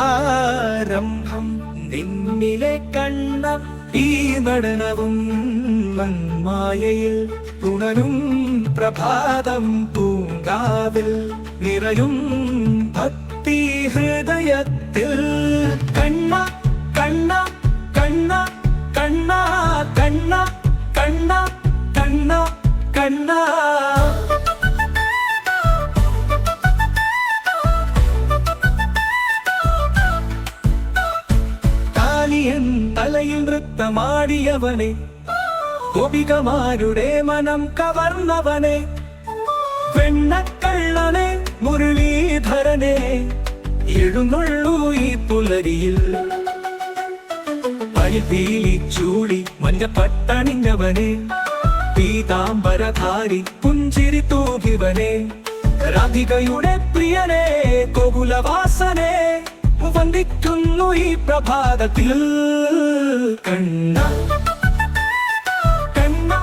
ആരംഭം നിന്നിലെ കണ്ണ ഈ നടനവും മായയിൽ തുണരും പ്രഭാതം പൂങ്കാവിൽ നിറയും ഭക്തി ഹൃദയത്തിൽ. കണ്ണ കണ്ണ കണ്ണ കണ്ണ കണ്ണ കണ്ണ കണ്ണ കണ്ണ. നൃത്തമാടിയവനെ ഗോപികമാരുടെ മനം കവർന്നവനെ. വെണ്ണക്കള്ളനെ മുരളീധരനെ. എഴുന്നള്ളൂ ഈ പുലരിയിൽ. പഴുതീലി ചൂടി മഞ്ഞപ്പട്ടണിഞ്ഞവനെ. പീതാംബരധാരി പുഞ്ചിരി തൂകിവനെ. രാധികയുടെ പ്രിയനെ വന്ദിക്കുന്നു ഈ പ്രഭാതത്തിൽ. കണ്ണ കണ്ണ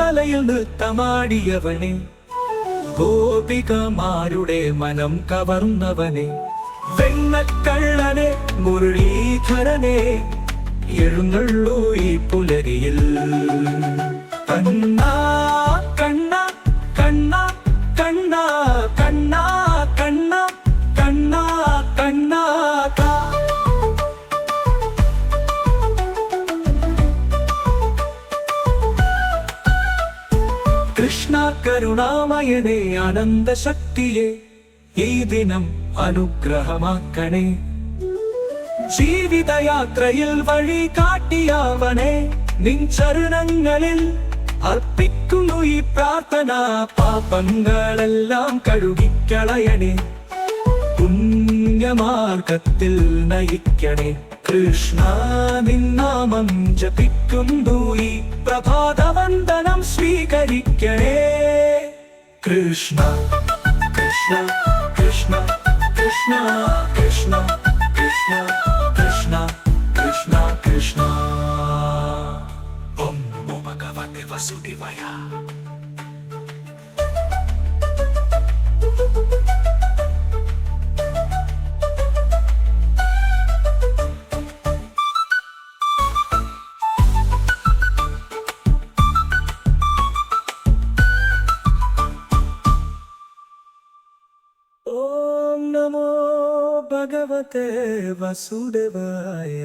തലയിൽ നൃത്തമാടിയവനെ. ഗോപികമാരുടെ മനം കവർന്നവനെ. വെണ്ണക്കള്ളനെ മുരളീധരനെ. എഴുന്നള്ളൂ ഈ പുലരിയിൽ. കരുണാമയനെ അനന്ത ശക്തിയെ ഈ ദിനം അനുഗ്രഹമാക്കണേ. ജീവിതയാത്രയിൽ വഴി കാട്ടിയാവണേ. നിൻ ചരണങ്ങളിൽ അർപ്പിക്കുന്നു ഈ പ്രാർത്ഥന. പാപങ്ങളെല്ലാം കഴുകിക്കളയണേ. പുണ്യമാർഗത്തിൽ നയിക്കണേ. കൃഷ്ണ നിന്നാമം ജപിക്കുന്നു. ഈ പ്രഭാതവന്ദനം സ്വീകരിക്കണേ. Krishna, Krishna, Krishna, Krishna, Krishna, Krishna, Krishna, Krishna, Krishna. Om Bhumagavate Vasudevaya. भगवते वसुदेवाय